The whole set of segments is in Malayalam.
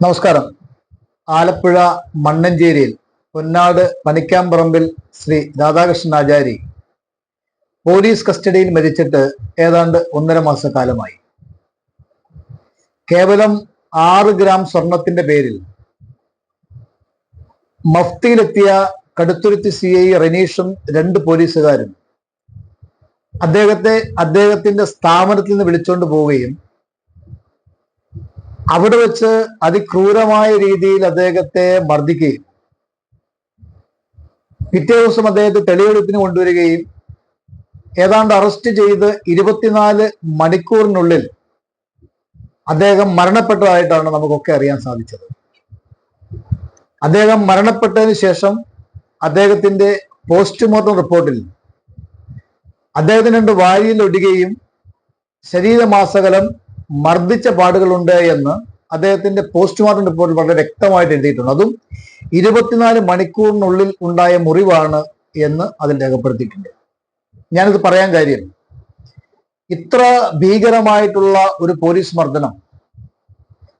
നമസ്കാരം. ആലപ്പുഴ മണ്ണഞ്ചേരിയിൽ പൊന്നാട് പനിക്കാമ്പറമ്പിൽ ശ്രീ രാധാകൃഷ്ണൻ ആചാരി പോലീസ് കസ്റ്റഡിയിൽ മരിച്ചിട്ട് ഏതാണ്ട് ഒന്നര മാസക്കാലമായി. കേവലം ആറ് ഗ്രാം സ്വർണത്തിന്റെ പേരിൽ മഫ്തിയിലെത്തിയ കടുത്തുരുത്തി സി ഐ റനീഷും രണ്ട് പോലീസുകാരും അദ്ദേഹത്തെ അദ്ദേഹത്തിന്റെ സ്ഥാപനത്തിൽ നിന്ന് വിളിച്ചുകൊണ്ട് പോവുകയും അവിടെ വെച്ച് അതിക്രൂരമായ രീതിയിൽ അദ്ദേഹത്തെ മർദ്ദിക്കുകയും പിറ്റേ ദിവസം അദ്ദേഹത്തെ തെളിവെടുപ്പിന് കൊണ്ടുവരികയും ഏതാണ്ട് അറസ്റ്റ് ചെയ്ത് ഇരുപത്തിനാല് മണിക്കൂറിനുള്ളിൽ അദ്ദേഹം മരണപ്പെട്ടതായിട്ടാണ് നമുക്കൊക്കെ അറിയാൻ സാധിച്ചത്. അദ്ദേഹം മരണപ്പെട്ടതിന് ശേഷം അദ്ദേഹത്തിന്റെ പോസ്റ്റ്മോർട്ടം റിപ്പോർട്ടിൽ അദ്ദേഹത്തിന് രണ്ട് വാരിയിൽ ഒടുകയും ശരീരമാസകലം മർദ്ദിച്ച പാടുകളുണ്ട് എന്ന് അദ്ദേഹത്തിന്റെ പോസ്റ്റ്മോർട്ടം റിപ്പോർട്ടിൽ വളരെ വ്യക്തമായിട്ട് എഴുതിയിട്ടുണ്ട്. അതും ഇരുപത്തിനാല് മണിക്കൂറിനുള്ളിൽ ഉണ്ടായ മുറിവാണ് എന്ന് അതിൽ രേഖപ്പെടുത്തിയിട്ടുണ്ട്. ഞാനിത് പറയാൻ കാര്യം ഇത്ര ഭീകരമായിട്ടുള്ള ഒരു പോലീസ് മർദ്ദനം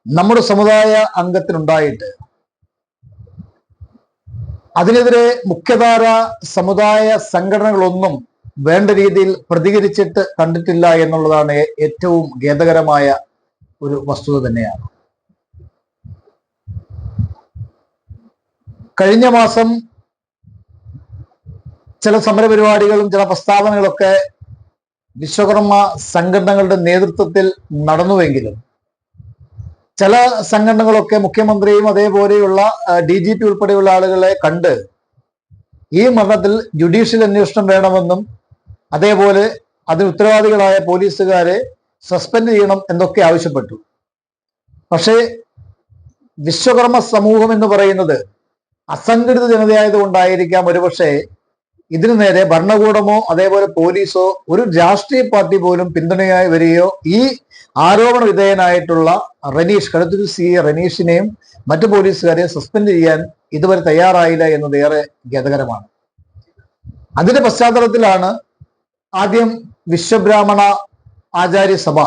നമ്മുടെ സമുദായ അംഗത്തിനുണ്ടായിട്ട് അതിനെതിരെ മുഖ്യധാര സമുദായ സംഘടനകളൊന്നും വേണ്ട രീതിയിൽ പ്രതികരിച്ചിട്ട് കണ്ടിട്ടില്ല എന്നുള്ളതാണ് ഏറ്റവും ഖേദകരമായ ഒരു വസ്തുത തന്നെയാണ്. കഴിഞ്ഞ മാസം ചില സമരപരിപാടികളും ചില പ്രസ്താവനകളൊക്കെ വിശ്വകർമ്മ സംഘടനകളുടെ നേതൃത്വത്തിൽ നടന്നുവെങ്കിലും ചില സംഘടനകളൊക്കെ മുഖ്യമന്ത്രിയും അതേപോലെയുള്ള ഡി ജി പി ഉൾപ്പെടെയുള്ള ആളുകളെ കണ്ട് ഈ മരണത്തിൽ ജുഡീഷ്യൽ അന്വേഷണം വേണമെന്നും അതേപോലെ അതിന് ഉത്തരവാദികളായ പോലീസുകാരെ സസ്പെൻഡ് ചെയ്യണം എന്നൊക്കെ ആവശ്യപ്പെട്ടു. പക്ഷേ വിശ്വകർമ്മ സമൂഹം എന്ന് പറയുന്നത് അസംഘടിത ജനതയായതുകൊണ്ടായിരിക്കാം ഒരുപക്ഷെ ഇതിനു നേരെ ഭരണകൂടമോ അതേപോലെ പോലീസോ ഒരു രാഷ്ട്രീയ പാർട്ടി പോലും പിന്തുണയായി വരികയോ ഈ ആരോപണ വിധേയനായിട്ടുള്ള റനീഷ് കടുത്തൂർ സി എ റനീഷിനെയും മറ്റു പോലീസുകാരെ സസ്പെൻഡ് ചെയ്യാൻ ഇതുവരെ തയ്യാറായില്ല എന്നത് ഏറെ ഖേദകരമാണ്. അതിന്റെ പശ്ചാത്തലത്തിലാണ് ആദ്യം വിശ്വബ്രാഹ്മണ ആചാര്യ സഭ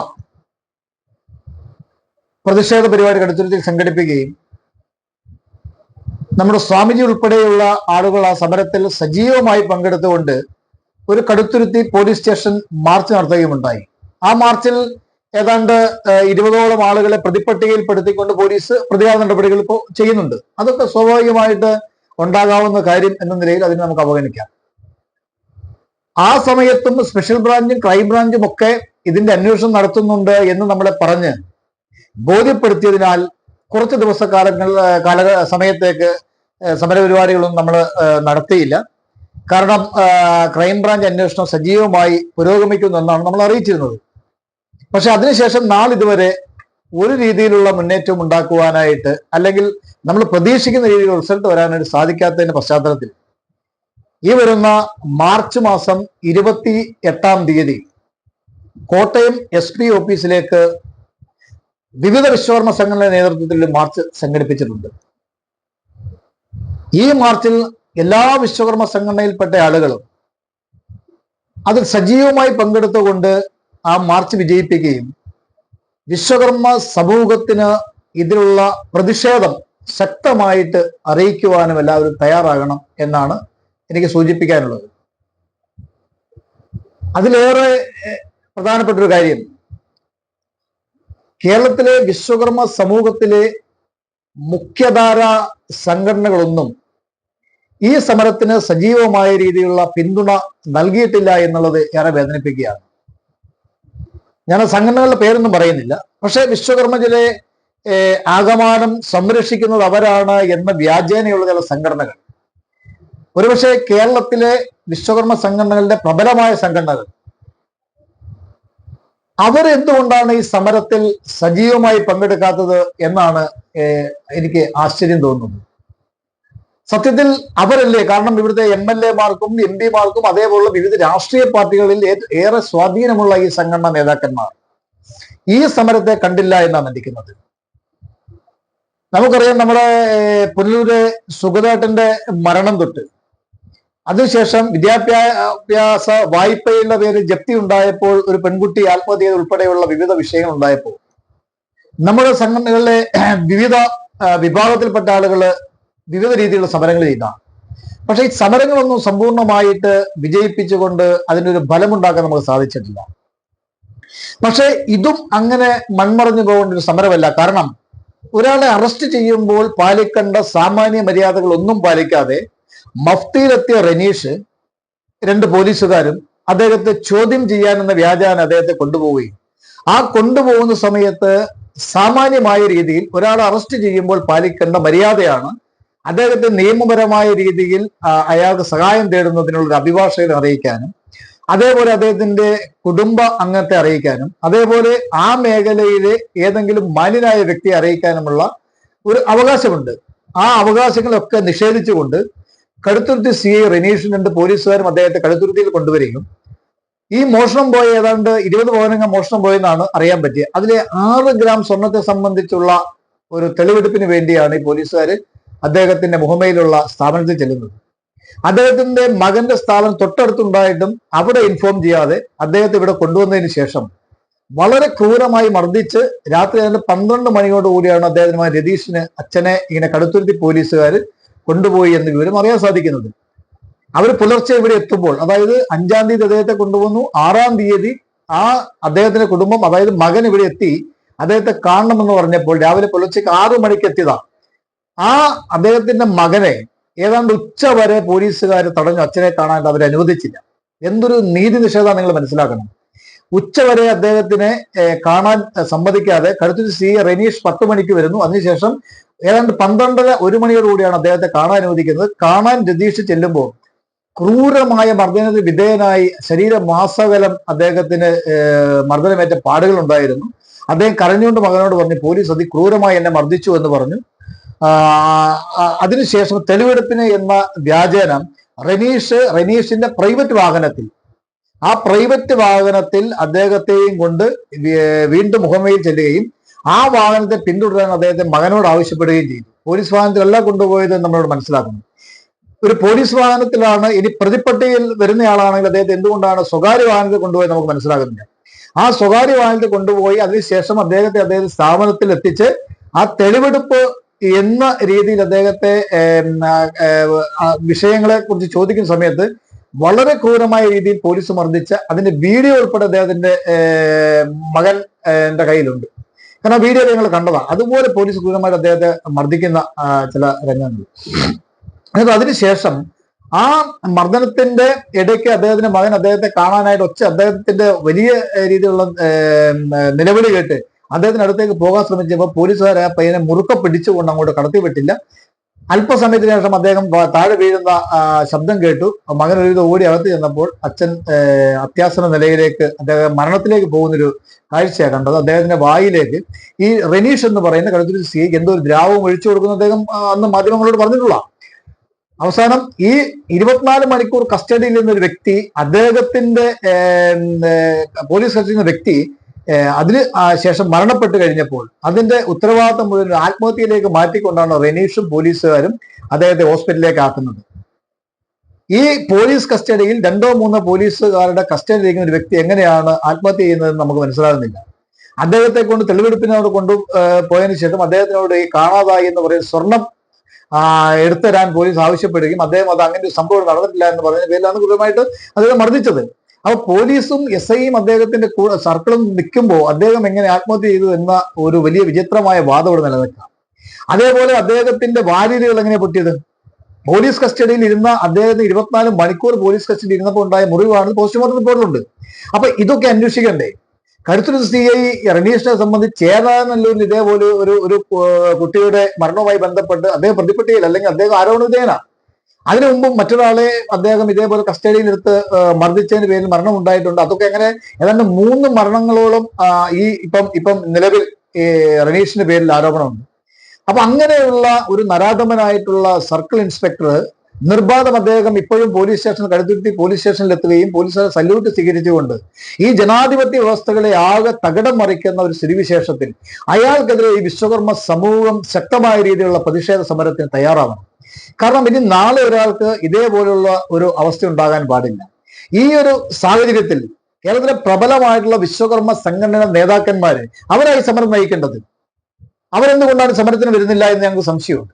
പ്രതിഷേധ പരിപാടി കടുത്തുരുത്തിൽ സംഘടിപ്പിക്കുകയും നമ്മുടെ സ്വാമിജി ഉൾപ്പെടെയുള്ള ആളുകൾ ആ സമരത്തിൽ സജീവമായി പങ്കെടുത്തുകൊണ്ട് ഒരു കടുത്തുരുത്തി പോലീസ് സ്റ്റേഷൻ മാർച്ച് നടത്തുകയുമുണ്ടായി. ആ മാർച്ചിൽ ഏതാണ്ട് ഇരുപതോളം ആളുകളെ പ്രതിപ്പട്ടികയിൽപ്പെടുത്തിക്കൊണ്ട് പോലീസ് പ്രതികാര നടപടികൾ ഇപ്പോൾ ചെയ്യുന്നുണ്ട്. അതൊക്കെ സ്വാഭാവികമായിട്ട് ഉണ്ടാകാവുന്ന കാര്യം എന്ന നിലയിൽ അതിനെ നമുക്ക് അവഗണിക്കാം. ആ സമയത്തും സ്പെഷ്യൽ ബ്രാഞ്ചും ക്രൈം ബ്രാഞ്ചും ഒക്കെ ഇതിന്റെ അന്വേഷണം നടത്തുന്നുണ്ട് എന്ന് നമ്മളെ പറഞ്ഞ് ബോധ്യപ്പെടുത്തിയതിനാൽ കുറച്ച് ദിവസക്കാലങ്ങൾ കാല സമയത്തേക്ക് സമരപരിപാടികളൊന്നും നമ്മൾ നടത്തിയില്ല. കാരണം ക്രൈംബ്രാഞ്ച് ബ്രാഞ്ച് അന്വേഷണം സജീവമായി പുരോഗമിക്കുന്നു എന്നാണ് നമ്മൾ അറിയിച്ചിരുന്നത്. പക്ഷെ അതിനുശേഷം നാളിതുവരെ ഒരു രീതിയിലുള്ള മുന്നേറ്റം ഉണ്ടാക്കുവാനായിട്ട് അല്ലെങ്കിൽ നമ്മൾ പ്രതീക്ഷിക്കുന്ന രീതിയിൽ റിസൾട്ട് വരാനായിട്ട് സാധിക്കാത്തതിന്റെ പശ്ചാത്തലത്തിൽ ഈ വരുന്ന മാർച്ച് മാസം ഇരുപത്തി എട്ടാം തീയതി കോട്ടയം എസ് പി ഓഫീസിലേക്ക് വിവിധ വിശ്വകർമ്മ സംഘടനയുടെ നേതൃത്വത്തിൽ മാർച്ച് സംഘടിപ്പിച്ചിട്ടുണ്ട്. ഈ മാർച്ചിൽ എല്ലാ വിശ്വകർമ്മ സംഘടനയിൽപ്പെട്ട ആളുകളും അതിൽ സജീവമായി പങ്കെടുത്തുകൊണ്ട് ആ മാർച്ച് വിജയിപ്പിക്കുകയും വിശ്വകർമ്മ സമൂഹത്തിന് ഇതിലുള്ള പ്രതിഷേധം ശക്തമായിട്ട് അറിയിക്കുവാനും എല്ലാവരും തയ്യാറാകണം എന്നാണ് എനിക്ക് സൂചിപ്പിക്കാനുള്ളത്. അതിലേറെ പ്രധാനപ്പെട്ട ഒരു കാര്യം. കേരളത്തിലെ വിശ്വകർമ്മ സമൂഹത്തിലെ മുഖ്യധാര സംഘടനകളൊന്നും ഈ സമരത്തിന് സജീവമായ രീതിയിലുള്ള പിന്തുണ നൽകിയിട്ടില്ല എന്നുള്ളത് ഏറെ വേദനിപ്പിക്കുകയാണ്. ഞാൻ സംഘടനകളുടെ പേരൊന്നും പറയുന്നില്ല. പക്ഷെ വിശ്വകർമ്മജിലെ ഏഹ്, ആകമാനം സംരക്ഷിക്കുന്നത് അവരാണ് എന്ന വ്യാജേനയുള്ള ചില സംഘടനകൾ. ഒരുപക്ഷെ കേരളത്തിലെ വിശ്വകർമ്മ സംഘടനകളുടെ പ്രബലമായ സംഘടനകൾ. അവർ അവരെന്തുകൊണ്ടാണ് ഈ സമരത്തിൽ സജീവമായി പങ്കെടുക്കാത്തത് എന്നാണ് എനിക്ക് ആശ്ചര്യം തോന്നുന്നത്. സത്യത്തിൽ അവരല്ലേ കാരണം ഇവിടുത്തെ എം എൽ എമാർക്കും എം പിമാർക്കും അതേപോലുള്ള വിവിധ രാഷ്ട്രീയ പാർട്ടികളിൽ ഏറെ സ്വാധീനമുള്ള ഈ സംഘടനാ നേതാക്കന്മാർ. ഈ സമരത്തെ കണ്ടില്ല എന്നാണ് നടിക്കുന്നത് നമുക്കറിയാം നമ്മുടെ പുനലൂര് സുഗതേട്ടന്റെ മരണം തൊട്ട് അതിനുശേഷം വിദ്യാഭ്യാസ വായ്പയുടെ പേര് ജപ്തി ഉണ്ടായപ്പോൾ ഒരു പെൺകുട്ടി ആത്മഹത്യ ഉൾപ്പെടെയുള്ള വിവിധ വിഷയങ്ങൾ ഉണ്ടായപ്പോൾ. നമ്മുടെ സംഘടനകളിലെ വിവിധ വിഭാഗത്തിൽപ്പെട്ട ആളുകൾ വിവിധ രീതിയിലുള്ള സമരങ്ങൾ ചെയ്താണ്. പക്ഷേ ഈ സമരങ്ങളൊന്നും സമ്പൂർണമായിട്ട് വിജയിപ്പിച്ചുകൊണ്ട് അതിനൊരു ഫലമുണ്ടാക്കാൻ നമുക്ക് സാധിച്ചിട്ടില്ല. പക്ഷേ ഇതും അങ്ങനെ മൺമറഞ്ഞു പോകേണ്ട ഒരു സമരമല്ല. കാരണം ഒരാളെ അറസ്റ്റ് ചെയ്യുമ്പോൾ പാലിക്കേണ്ട സാമാന്യ മര്യാദകൾ ഒന്നും പാലിക്കാതെ മഫ്തിയിലെത്തിയ റനീഷ് രണ്ട് പോലീസുകാരും അദ്ദേഹത്തെ ചോദ്യം ചെയ്യാനെന്ന വ്യാജാന അദ്ദേഹത്തെ കൊണ്ടുപോവുകയും. ആ കൊണ്ടുപോകുന്ന സമയത്ത് സാമാന്യമായ രീതിയിൽ ഒരാളെ അറസ്റ്റ് ചെയ്യുമ്പോൾ പാലിക്കേണ്ട മര്യാദയാണ്. അദ്ദേഹത്തെ നിയമപരമായ രീതിയിൽ അയാൾക്ക് സഹായം തേടുന്നതിനുള്ള ഒരു അഭിഭാഷകനെ അറിയിക്കാനും അതേപോലെ അദ്ദേഹത്തിന്റെ കുടുംബ അംഗത്തെ അറിയിക്കാനും അതേപോലെ ആ മേഖലയിലെ ഏതെങ്കിലും മാന്യനായ വ്യക്തിയെ അറിയിക്കാനുമുള്ള ഒരു അവകാശമുണ്ട്. ആ അവകാശങ്ങളൊക്കെ നിഷേധിച്ചുകൊണ്ട് കടുത്തുരുത്തി സി ഐ റനീഷും രണ്ട് പോലീസുകാരും അദ്ദേഹത്തെ കടുത്തുരുത്തിയിൽ കൊണ്ടുവരികയും. ഈ മോഷണം പോയ ഏതാണ്ട് ഇരുപത് പവനങ്ങൾ മോഷണം പോയെന്നാണ് അറിയാൻ പറ്റിയത്. അതിലെ ആറ് ഗ്രാം സ്വർണത്തെ സംബന്ധിച്ചുള്ള ഒരു തെളിവെടുപ്പിന് വേണ്ടിയാണ് ഈ പോലീസുകാർ അദ്ദേഹത്തിന്റെ മുഹമ്മയിലുള്ള സ്ഥാപനത്തിൽ ചെല്ലുന്നത്. അദ്ദേഹത്തിന്റെ മകന്റെ സ്ഥാപനം തൊട്ടടുത്തുണ്ടായിട്ടും അവിടെ ഇൻഫോം ചെയ്യാതെ അദ്ദേഹത്തെ ഇവിടെ കൊണ്ടുവന്നതിന് ശേഷം വളരെ ക്രൂരമായി മർദ്ദിച്ച് രാത്രി ഏതാണ്ട് പന്ത്രണ്ട് മണിയോടുകൂടിയാണ് അദ്ദേഹത്തിന് രതീഷിന് അച്ഛനെ ഇങ്ങനെ കടുത്തുരുത്തി പോലീസുകാർ കൊണ്ടുപോയി എന്ന് വിവരം അറിയാൻ സാധിക്കുന്നത്. അവർ പുലർച്ചെ ഇവിടെ എത്തുമ്പോൾ അതായത് അഞ്ചാം തീയതി അദ്ദേഹത്തെ കൊണ്ടുവന്നു. ആറാം തീയതി ആ അദ്ദേഹത്തിന്റെ കുടുംബം അതായത് മകൻ ഇവിടെ എത്തി. അദ്ദേഹത്തെ കാണണമെന്ന് പറഞ്ഞപ്പോൾ രാവിലെ പുലർച്ചയ്ക്ക് ആറു മണിക്ക് എത്തിയതാ. ആ അദ്ദേഹത്തിന്റെ മകനെ ഏതാണ്ട് ഉച്ച വരെ പോലീസുകാർ തടഞ്ഞു. അച്ഛനെ കാണാൻ അവർ അനുവദിച്ചില്ല എന്തൊരു നീതി നിഷേധം നിങ്ങൾ മനസ്സിലാക്കണം. ഉച്ച വരെ അദ്ദേഹത്തിനെ കാണാൻ സമ്മതിക്കാതെ കടുത്തു സി റനീഷ് പത്ത് മണിക്ക് വരുന്നു. അതിനുശേഷം ഏതാണ്ട് പന്ത്രണ്ടര ഒരു മണിയോടുകൂടിയാണ് അദ്ദേഹത്തെ കാണാൻ അനുവദിക്കുന്നത്. കാണാൻ രതീഷ് ചെല്ലുമ്പോൾ ക്രൂരമായ മർദ്ദനത്തിന് വിധേയനായി ശരീരമാസകലം അദ്ദേഹത്തിന് മർദ്ദനമേറ്റ പാടുകൾ ഉണ്ടായിരുന്നു അദ്ദേഹം കരഞ്ഞുകൊണ്ട് മകനോട് പറഞ്ഞു പോലീസ് അതി ക്രൂരമായി എന്നെ മർദ്ദിച്ചു എന്ന് പറഞ്ഞു. അതിനുശേഷം തെളിവെടുപ്പിന് എന്ന വ്യാജേന റനീഷ് റനീഷിന്റെ പ്രൈവറ്റ് വാഹനത്തിൽ ആ പ്രൈവറ്റ് വാഹനത്തിൽ അദ്ദേഹത്തെയും കൊണ്ട് വീണ്ടും മുഹമ്മയിൽ ചെല്ലുകയും ആ വാഹനത്തെ പിന്തുടരാൻ അദ്ദേഹത്തെ മകനോട് ആവശ്യപ്പെടുകയും ചെയ്തു. പോലീസ് വാഹനത്തിലല്ല കൊണ്ടുപോയത് നമ്മളോട് മനസ്സിലാക്കുന്നു. ഒരു പോലീസ് വാഹനത്തിലാണ് ഇനി പ്രതിപ്പട്ടികയിൽ വരുന്നയാളാണെങ്കിൽ അദ്ദേഹത്തെ എന്തുകൊണ്ടാണ് സ്വകാര്യ വാഹനത്തിൽ കൊണ്ടുപോയത് നമുക്ക് മനസ്സിലാകുന്നില്ല. ആ സ്വകാര്യ വാഹനത്തിൽ കൊണ്ടുപോയി അതിനുശേഷം അദ്ദേഹത്തെ അദ്ദേഹത്തെ സ്ഥാപനത്തിൽ എത്തിച്ച് ആ തെളിവെടുപ്പ് എന്ന രീതിയിൽ അദ്ദേഹത്തെ വിഷയങ്ങളെ കുറിച്ച് ചോദിക്കുന്ന സമയത്ത് വളരെ ക്രൂരമായ രീതിയിൽ പോലീസ് മർദ്ദിച്ച അതിന്റെ വീഡിയോ ഉൾപ്പെടെ അദ്ദേഹത്തിന്റെ മകൻ എന്റെ കയ്യിലുണ്ട്. കാരണം ആ വീഡിയോ ഞങ്ങൾ കണ്ടതാണ്. അതുപോലെ പോലീസ് ക്രൂരമായിട്ട് അദ്ദേഹത്തെ മർദ്ദിക്കുന്ന ചില രംഗങ്ങൾ. എന്നിട്ട് അതിനുശേഷം ആ മർദ്ദനത്തിന്റെ ഇടയ്ക്ക് അദ്ദേഹത്തിന്റെ മകൻ അദ്ദേഹത്തെ കാണാനായിട്ട് ഒച്ച അദ്ദേഹത്തിന്റെ വലിയ രീതിയിലുള്ള നിലവിളി കേട്ട് അദ്ദേഹത്തിന് അടുത്തേക്ക് പോകാൻ ശ്രമിച്ചപ്പോൾ പോലീസുകാർ ആ പയ്യനെ മുറുക്ക പിടിച്ചുകൊണ്ട് അങ്ങോട്ട് കടത്തിവിട്ടില്ല. അല്പസമയത്തിന് ശേഷം അദ്ദേഹം താഴെ വീഴുന്ന ശബ്ദം കേട്ടു. മകൻ ഒരു ഓടി അകത്ത് ചെന്നപ്പോൾ അച്ഛൻ അത്യാസന നിലയിലേക്ക് അദ്ദേഹം മരണത്തിലേക്ക് പോകുന്നൊരു കാഴ്ചയാണ് കണ്ടത്. അദ്ദേഹത്തിന്റെ വായിലേക്ക് ഈ റെനീഷ് എന്ന് പറയുന്ന കടുത്തൊരു സ്ത്രീക്ക് എന്തോ ഒരു ദ്രാവം ഒഴിച്ചു കൊടുക്കുന്ന. അദ്ദേഹം അന്ന് മാധ്യമങ്ങളോട് പറഞ്ഞിട്ടുള്ള. അവസാനം ഈ ഇരുപത്തിനാല് മണിക്കൂർ കസ്റ്റഡിയിൽ നിന്നൊരു വ്യക്തി അദ്ദേഹത്തിന്റെ പോലീസ് കസ്റ്റഡിയിൽ വ്യക്തി അതിന് ശേഷം മരണപ്പെട്ട് കഴിഞ്ഞപ്പോൾ അതിന്റെ ഉത്തരവാദിത്തം മുഴുവൻ ആത്മഹത്യയിലേക്ക് മാറ്റിക്കൊണ്ടാണ് റെനീഷും പോലീസുകാരും അദ്ദേഹത്തെ ഹോസ്പിറ്റലിലേക്ക് ആക്കുന്നത്. ഈ പോലീസ് കസ്റ്റഡിയിൽ രണ്ടോ മൂന്നോ പോലീസുകാരുടെ കസ്റ്റഡിയിലിരിക്കുന്ന ഒരു വ്യക്തി എങ്ങനെയാണ് ആത്മഹത്യ ചെയ്യുന്നതെന്ന് നമുക്ക് മനസ്സിലാകുന്നില്ല. അദ്ദേഹത്തെ കൊണ്ട് തെളിവെടുപ്പിനോട് കൊണ്ടു പോയതിന് ശേഷം അദ്ദേഹത്തിനോട് ഈ കാണാതായി എന്ന് പറയുന്ന സ്വർണം എടുത്തരാൻ പോലീസ് ആവശ്യപ്പെടുകയും അദ്ദേഹം അത് അങ്ങനെ ഒരു സംഭവം നടന്നിട്ടില്ല എന്ന് പറഞ്ഞ പേരിലാണ് കൃത്യമായിട്ട് അദ്ദേഹം മർദ്ദിച്ചത്. അപ്പൊ പോലീസും എസ് ഐയും അദ്ദേഹത്തിന്റെ കൂടെ സർക്കിളും നിൽക്കുമ്പോൾ അദ്ദേഹം എങ്ങനെ ആത്മഹത്യ ചെയ്തു എന്ന ഒരു വലിയ വിചിത്രമായ വാദം ഇവിടെ നിലനിൽക്കാം. അതേപോലെ അദ്ദേഹത്തിന്റെ വാര്യതകൾ എങ്ങനെ പൊട്ടിയത്? പോലീസ് കസ്റ്റഡിയിൽ ഇരുന്ന അദ്ദേഹത്തിന് ഇരുപത്തിനാല് മണിക്കൂർ പോലീസ് കസ്റ്റഡിയിൽ ഇരുന്നപ്പോൾ ഉണ്ടായ മുറിവാണ് പോസ്റ്റ്മോർട്ടം റിപ്പോർട്ടിലുണ്ട് അപ്പൊ ഇതൊക്കെ അന്വേഷിക്കണ്ടേ? കരുത്തൂർ സി ഐ റണീഷിനെ സംബന്ധിച്ച് ചേതാനല്ലൂരിൽ ഇതേപോലെ ഒരു ഒരു കുട്ടിയുടെ മരണവുമായി ബന്ധപ്പെട്ട് അദ്ദേഹം പ്രതിപട്ടികയിൽ അല്ലെങ്കിൽ അദ്ദേഹം ആരോപണ വിധേയന. അതിനു മുമ്പും മറ്റൊരാളെ അദ്ദേഹം ഇതേപോലെ കസ്റ്റഡിയിൽ എടുത്ത് മർദ്ദിച്ചതിന് പേരിൽ മരണം ഉണ്ടായിട്ടുണ്ട് അതൊക്കെ എങ്ങനെ? ഏതാണ്ട് മൂന്ന് മരണങ്ങളോളം ഈ ഇപ്പം ഇപ്പം നിലവിൽ ഈ റനീഷിന്റെ പേരിൽ ആരോപണമുണ്ട്. അപ്പൊ അങ്ങനെയുള്ള ഒരു നരാധമനായിട്ടുള്ള സർക്കിൾ ഇൻസ്പെക്ടർ നിർബാധം അദ്ദേഹം ഇപ്പോഴും പോലീസ് സ്റ്റേഷൻ കടുത്തുരുത്തി പോലീസ് സ്റ്റേഷനിൽ എത്തുകയും പോലീസുകാരെ സല്യൂട്ട് സ്വീകരിച്ചുകൊണ്ട് ഈ ജനാധിപത്യ വ്യവസ്ഥകളെ ആകെ തകിടം മറിക്കുന്ന ഒരു സ്ഥിതിവിശേഷത്തിൽ അയാൾക്കെതിരെ ഈ വിശ്വകർമ്മ സമൂഹം ശക്തമായ രീതിയിലുള്ള പ്രതിഷേധ സമരത്തിന് തയ്യാറാവണം. കാരണം ഇനി നാളെ ഒരാൾക്ക് ഇതേപോലുള്ള ഒരു അവസ്ഥ ഉണ്ടാകാൻ പാടില്ല. ഈ ഒരു സാഹചര്യത്തിൽ കേരളത്തിലെ പ്രബലമായിട്ടുള്ള വിശ്വകർമ്മ സംഘടന നേതാക്കന്മാര് അവരായി സമരം നയിക്കേണ്ടത്. അവരെന്തുകൊണ്ടാണ് സമരത്തിന് വരുന്നില്ല എന്ന് ഞങ്ങൾക്ക് സംശയമുണ്ട്.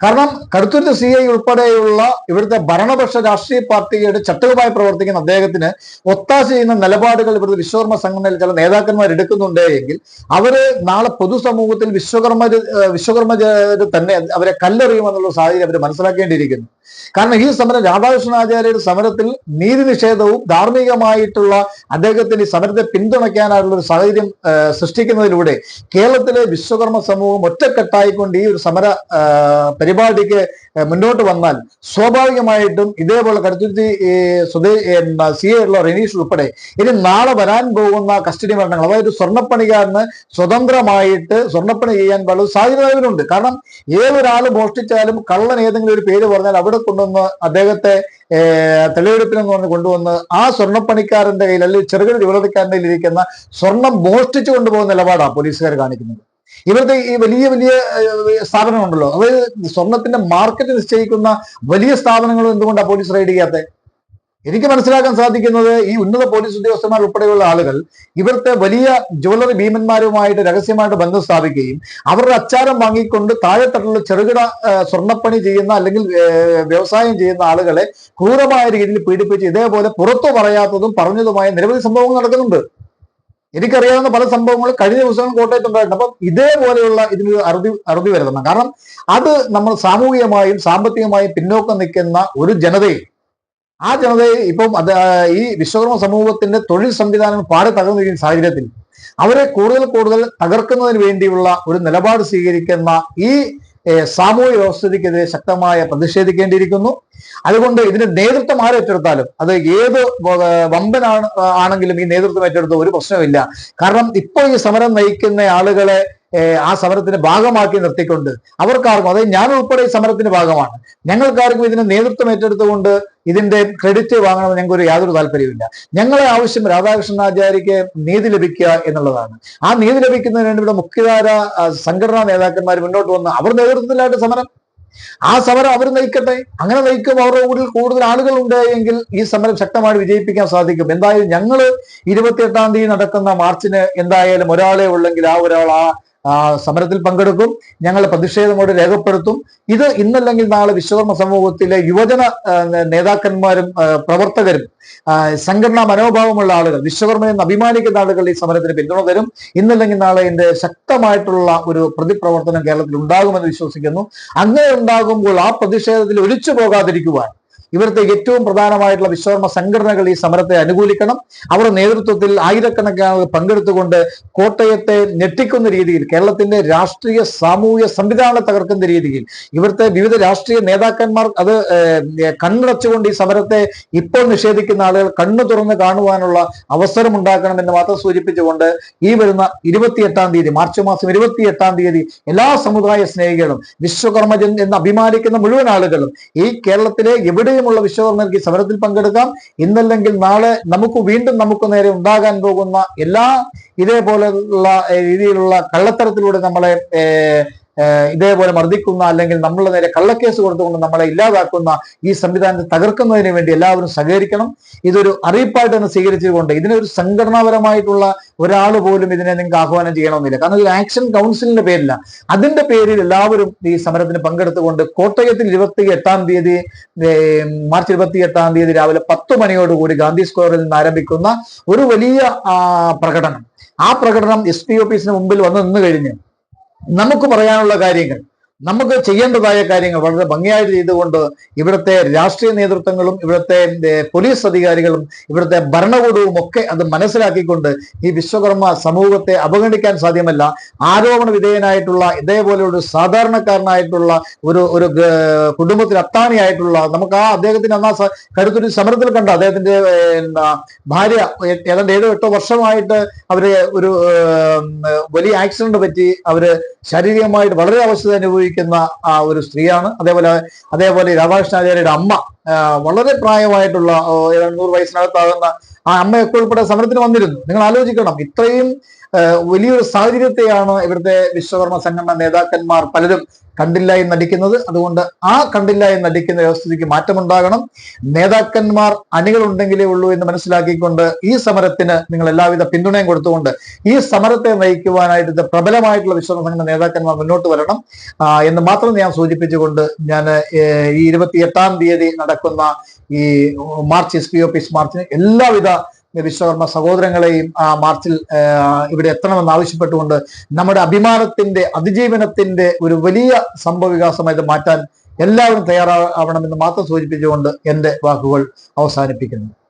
കാരണം കടുത്തുരുത്ത് സി ഐ ഉൾപ്പെടെയുള്ള ഇവിടുത്തെ ഭരണപക്ഷ രാഷ്ട്രീയ പാർട്ടിയുടെ ചട്ടകമായി പ്രവർത്തിക്കുന്ന അദ്ദേഹത്തിന് ഒത്താശ ചെയ്യുന്ന നിലപാടുകൾ ഇവിടുത്തെ വിശ്വകർമ്മ സംഘടനയിൽ ചില നേതാക്കന്മാർ എടുക്കുന്നുണ്ട് എങ്കിൽ അവർ നാളെ പൊതുസമൂഹത്തിൽ വിശ്വകർമ്മ വിശ്വകർമ്മ തന്നെ അവരെ കല്ലെറിയുമെന്നുള്ള സാഹചര്യം അവർ മനസ്സിലാക്കേണ്ടിയിരിക്കുന്നു. കാരണം ഈ സമരം രാധാകൃഷ്ണാചാര്യയുടെ സമരത്തിൽ നീതി നിഷേധവും ധാർമ്മികമായിട്ടുള്ള അദ്ദേഹത്തിന് ഈ സമരത്തെ പിന്തുണയ്ക്കാനായിട്ടുള്ള ഒരു സാഹചര്യം സൃഷ്ടിക്കുന്നതിലൂടെ കേരളത്തിലെ വിശ്വകർമ്മ സമൂഹം ഒറ്റക്കെട്ടായിക്കൊണ്ട് ഈ ഒരു സമര പരിപാടിക്ക് മുന്നോട്ട് വന്നാൽ സ്വാഭാവികമായിട്ടും ഇതേപോലെ കടുത്തുരുത്തി സ്വദേ സി എ ഉള്ള റെനീഷ് ഉൾപ്പെടെ ഇനി നാളെ വരാൻ പോകുന്ന കസ്റ്റഡി മരണങ്ങൾ അതായത് സ്വർണപ്പണിക്കാരന് സ്വതന്ത്രമായിട്ട് സ്വർണപ്പണി ചെയ്യാൻ പാടുള്ള സാധ്യത അതിനുണ്ട് കാരണം ഏതൊരാൾ മോഷ്ടിച്ചാലും കള്ളൻ ഏതെങ്കിലും ഒരു പേര് പറഞ്ഞാൽ അവിടെ കൊണ്ടുവന്ന് അദ്ദേഹത്തെ തെളിവെടുപ്പിനെന്ന് പറഞ്ഞ് കൊണ്ടുവന്ന് ആ സ്വർണപ്പണിക്കാരന്റെ കയ്യിൽ അല്ലെങ്കിൽ ചെറുകിട ജുവലറിക്കാരന്റെ കയ്യിൽ ഇരിക്കുന്ന സ്വർണം മോഷ്ടിച്ചു കൊണ്ടുപോകുന്ന നിലപാടാണ് പോലീസുകാർ കാണിക്കുന്നത്. ഇവരുടെ ഈ വലിയ വലിയ സ്ഥാപനമുണ്ടല്ലോ അതായത് സ്വർണത്തിന്റെ മാർക്കറ്റ് നിശ്ചയിക്കുന്ന വലിയ സ്ഥാപനങ്ങൾ എന്തുകൊണ്ടാണ് പോലീസ് റെയ്ഡ് ചെയ്യാത്തത് എനിക്ക് മനസ്സിലാക്കാൻ സാധിക്കുന്നത് ഈ ഉന്നത പോലീസ് ഉദ്യോഗസ്ഥന്മാർ ഉൾപ്പെടെയുള്ള ആളുകൾ ഇവരുടെ വലിയ ജ്വല്ലറി ഭീമന്മാരുമായിട്ട് രഹസ്യമായിട്ട് ബന്ധം സ്ഥാപിക്കുകയും അവരുടെ അച്ചാരം വാങ്ങിക്കൊണ്ട് താഴെത്തട്ടിലുള്ള ചെറുകിട സ്വർണപ്പണി ചെയ്യുന്ന അല്ലെങ്കിൽ വ്യവസായം ചെയ്യുന്ന ആളുകളെ ക്രൂരമായ രീതിയിൽ പീഡിപ്പിച്ച് ഇതേപോലെ പുറത്തു പറയാത്തതും പറഞ്ഞതുമായ നിരവധി സംഭവങ്ങൾ നടക്കുന്നുണ്ട്. എനിക്കറിയാവുന്ന പല സംഭവങ്ങളും കഴിഞ്ഞ ദിവസങ്ങൾ കോട്ടയത്ത് ഉണ്ടായിട്ടുണ്ട്. അപ്പം ഇതേപോലെയുള്ള ഇതിന് അറുതി അറുതി വരുത്തണം കാരണം അത് നമ്മൾ സാമൂഹികമായും സാമ്പത്തികമായും പിന്നോക്കം നിൽക്കുന്ന ഒരു ജനതയെ ആ ജനതയെ ഇപ്പം അത് ഈ വിശ്വകർമ്മ സമൂഹത്തിന്റെ തൊഴിൽ സംവിധാനം പാടെ തകർന്നിരിക്കുന്ന സാഹചര്യത്തിൽ അവരെ കൂടുതൽ കൂടുതൽ തകർക്കുന്നതിന് വേണ്ടിയുള്ള ഒരു നിലപാട് സ്വീകരിക്കുന്ന ഈ സാമൂഹ്യ വ്യവസ്ഥിതിക്കെതിരെ ശക്തമായ പ്രതിഷേധിക്കേണ്ടിയിരിക്കുന്നു. അതുകൊണ്ട് ഇതിന്റെ നേതൃത്വം ആരേറ്റെടുത്താലും അത് ഏത് വമ്പനാണ് ആണെങ്കിലും ഈ നേതൃത്വം ഏറ്റെടുത്ത ഒരു പ്രശ്നമില്ല കാരണം ഇപ്പോൾ ഈ സമരം നയിക്കുന്ന ആളുകളെ ആ സമരത്തിന്റെ ഭാഗമാക്കി നിർത്തിക്കൊണ്ട് അവർക്കാർക്കും അതായത് ഞാൻ ഉൾപ്പെടെ ഈ സമരത്തിന്റെ ഭാഗമാണ്. ഞങ്ങൾക്കാർക്കും ഇതിന് നേതൃത്വം ഏറ്റെടുത്തുകൊണ്ട് ഇതിന്റെ ക്രെഡിറ്റ് വാങ്ങണമെന്ന് ഞങ്ങൾക്ക് ഒരു യാതൊരു താല്പര്യമില്ല ഞങ്ങളെ ആവശ്യം രാധാകൃഷ്ണനാചാര്യക്ക് നീതി ലഭിക്കുക എന്നുള്ളതാണ്. ആ നീതി ലഭിക്കുന്നതിന് വേണ്ടി ഇവിടെ മുഖ്യധാര സംഘടനാ നേതാക്കന്മാർ മുന്നോട്ട് വന്ന് അവർ നേതൃത്വത്തിലായിട്ട് സമരം. ആ സമരം അവർ നയിക്കട്ടെ. അങ്ങനെ നയിക്കും അവരുടെ കൂടുതൽ കൂടുതൽ ആളുകൾ ഉണ്ട് എങ്കിൽ ഈ സമരം ശക്തമായി വിജയിപ്പിക്കാൻ സാധിക്കും. എന്തായാലും ഞങ്ങൾ ഇരുപത്തിയെട്ടാം തീയതി നടക്കുന്ന മാർച്ചിന് എന്തായാലും ഒരാളെ ഉള്ളെങ്കിൽ ആ ഒരാൾ ആ സമരത്തിൽ പങ്കെടുക്കും ഞങ്ങൾ പ്രതിഷേധമോട് രേഖപ്പെടുത്തും. ഇത് ഇന്നല്ലെങ്കിൽ നാളെ വിശ്വകർമ്മ സമൂഹത്തിലെ യുവജന നേതാക്കന്മാരും പ്രവർത്തകരും സംഘടനാ മനോഭാവമുള്ള ആളുകൾ വിശ്വകർമ്മ എന്ന് അഭിമാനിക്കുന്ന ആളുകൾ ഈ സമരത്തിന് പിന്തുണ തരും. ഇന്നല്ലെങ്കിൽ നാളെ ഇതിന്റെ ശക്തമായിട്ടുള്ള ഒരു പ്രതിപ്രവർത്തനം കേരളത്തിൽ ഉണ്ടാകുമെന്ന് വിശ്വസിക്കുന്നു. അങ്ങനെ ഉണ്ടാകുമ്പോൾ ആ പ്രതിഷേധത്തിൽ ഒഴിച്ചു പോകാതിരിക്കുവാൻ ഇവിടുത്തെ ഏറ്റവും പ്രധാനമായിട്ടുള്ള വിശ്വകർമ്മ സംഘടനകൾ ഈ സമരത്തെ അനുകൂലിക്കണം. അവരുടെ നേതൃത്വത്തിൽ ആയിരക്കണക്കിന് പങ്കെടുത്തുകൊണ്ട് കോട്ടയത്തെ ഞെട്ടിക്കുന്ന രീതിയിൽ കേരളത്തിന്റെ രാഷ്ട്രീയ സാമൂഹ്യ സംവിധാനത്തെ തകർക്കുന്ന രീതിയിൽ ഇവിടുത്തെ വിവിധ രാഷ്ട്രീയ നേതാക്കന്മാർ അത് കണ്ണടച്ചുകൊണ്ട് ഈ സമരത്തെ ഇപ്പോൾ നിഷേധിക്കുന്ന ആളുകൾ കണ്ണു തുറന്ന് കാണുവാനുള്ള അവസരം ഉണ്ടാക്കണമെന്ന് മാത്രം സൂചിപ്പിച്ചുകൊണ്ട് ഈ വരുന്ന ഇരുപത്തിയെട്ടാം തീയതി മാർച്ച് മാസം ഇരുപത്തിയെട്ടാം തീയതി എല്ലാ സമുദായ സ്നേഹികളും വിശ്വകർമ്മജൻ എന്ന് അഭിമാനിക്കുന്ന മുഴുവൻ ആളുകളും ഈ കേരളത്തിലെ വിശ്വകർമ്മർക്ക് നൽകി സമരത്തിൽ പങ്കെടുക്കാം. ഇന്നല്ലെങ്കിൽ നാളെ നമുക്ക് വീണ്ടും നമുക്ക് നേരെ ഉണ്ടാകാൻ പോകുന്ന എല്ലാ ഇതേപോലെയുള്ള രീതിയിലുള്ള കള്ളത്തരത്തിലൂടെ നമ്മളെ ഇതേപോലെ മർദ്ദിക്കുന്ന അല്ലെങ്കിൽ നമ്മളുടെ നേരെ കള്ളക്കേസ് കൊടുത്തുകൊണ്ട് നമ്മളെ ഇല്ലാതാക്കുന്ന ഈ സംവിധാനത്തെ തകർക്കുന്നതിന് വേണ്ടി എല്ലാവരും സഹകരിക്കണം. ഇതൊരു അറിയിപ്പായിട്ട് തന്നെ സ്വീകരിച്ചുകൊണ്ട് ഇതിനൊരു സംഘടനാപരമായിട്ടുള്ള ഒരാൾ പോലും ഇതിനെ നിങ്ങൾക്ക് ആഹ്വാനം ചെയ്യണമെന്നില്ല. കാരണം ഇത് ആക്ഷൻ കൗൺസിലിന്റെ പേരില്ല അതിന്റെ പേരിൽ എല്ലാവരും ഈ സമരത്തിന് പങ്കെടുത്തുകൊണ്ട് കോട്ടയത്തിൽ ഇരുപത്തി എട്ടാം തീയതി മാർച്ച് ഇരുപത്തി എട്ടാം തീയതി രാവിലെ പത്ത് മണിയോടുകൂടി ഗാന്ധി സ്ക്വയറിൽ നിന്ന് ആരംഭിക്കുന്ന ഒരു വലിയ പ്രകടനം. ആ പ്രകടനം എസ് പി ഓഫീസിന് മുമ്പിൽ വന്ന് നിന്ന് കഴിഞ്ഞ് നമുക്ക് പറയാനുള്ള കാര്യങ്ങൾ. നമുക്ക് ചെയ്യേണ്ടതായ കാര്യങ്ങൾ വളരെ ഭംഗിയായിട്ട് ചെയ്തുകൊണ്ട് ഇവിടുത്തെ രാഷ്ട്രീയ നേതൃത്വങ്ങളും ഇവിടുത്തെ പോലീസ് അധികാരികളും ഇവിടുത്തെ ഭരണകൂടവും ഒക്കെ അത് മനസ്സിലാക്കിക്കൊണ്ട് ഈ വിശ്വകർമ്മ സമൂഹത്തെ അവഗണിക്കാൻ സാധ്യമല്ല. ആരോപണ വിധേയനായിട്ടുള്ള ഇതേപോലെ ഒരു സാധാരണക്കാരനായിട്ടുള്ള ഒരു ഒരു കുടുംബത്തിന് അത്താണിയായിട്ടുള്ള നമുക്ക് ആ അദ്ദേഹത്തിന് അന്നാ കരുത്തൊരു സമരത്തിൽ കണ്ട അദ്ദേഹത്തിന്റെ ഭാര്യ ഏതാണ്ട് ഏഴോ എട്ടോ വർഷമായിട്ട് അവർ ഒരു വലിയ ആക്സിഡന്റ് പറ്റി അവർ ശാരീരികമായിട്ട് വളരെ അവശത അനുഭവിക്കുന്ന ആ ഒരു സ്ത്രീയാണ്. അതേപോലെ അതേപോലെ രാധാകൃഷ്ണാചാര്യയുടെ അമ്മ വളരെ പ്രായമായിട്ടുള്ള ഏതാണ്ട് നൂറ് വയസ്സിനകത്താകുന്ന ആ അമ്മയൊക്കെ ഉൾപ്പെടെ സമരത്തിന് വന്നിരുന്നു. നിങ്ങൾ ആലോചിക്കണം ഇത്രയും വലിയൊരു സാഹചര്യത്തെയാണ് ഇവിടുത്തെ വിശ്വകർമ്മ സംഘടന നേതാക്കന്മാർ പലരും കണ്ടില്ല എന്ന് നടിക്കുന്നത്. അതുകൊണ്ട് ആ കണ്ടില്ല എന്ന് നടിക്കുന്ന വ്യവസ്ഥിതിക്ക് മാറ്റമുണ്ടാകണം. നേതാക്കന്മാർ അണികളുണ്ടെങ്കിലേ ഉള്ളൂ എന്ന് മനസ്സിലാക്കിക്കൊണ്ട് ഈ സമരത്തിന് നിങ്ങൾ എല്ലാവിധ പിന്തുണയും കൊടുത്തുകൊണ്ട് ഈ സമരത്തെ നയിക്കുവാനായിട്ട് പ്രബലമായിട്ടുള്ള വിശ്വകർമ്മ സംഘടന നേതാക്കന്മാർ മുന്നോട്ട് വരണം. എന്ന് മാത്രം ഞാൻ സൂചിപ്പിച്ചുകൊണ്ട് ഞാൻ ഈ ഇരുപത്തി എട്ടാം തീയതി നടക്കുന്ന ഈ മാർച്ച് എസ് പി ഓഫീസ് മാർച്ചിന് എല്ലാവിധ വിശ്വകർമ്മ സഹോദരങ്ങളെയും ആ മാർച്ചിൽ ഇവിടെ എത്തണമെന്ന് ആവശ്യപ്പെട്ടുകൊണ്ട് നമ്മുടെ അഭിമാനത്തിന്റെ അതിജീവനത്തിന്റെ ഒരു വലിയ സംഭവ വികാസമായി മാറ്റാൻ എല്ലാവരും തയ്യാറാവണമെന്ന് മാത്രം സൂചിപ്പിച്ചുകൊണ്ട് എന്റെ വാക്കുകൾ അവസാനിപ്പിക്കുന്നു.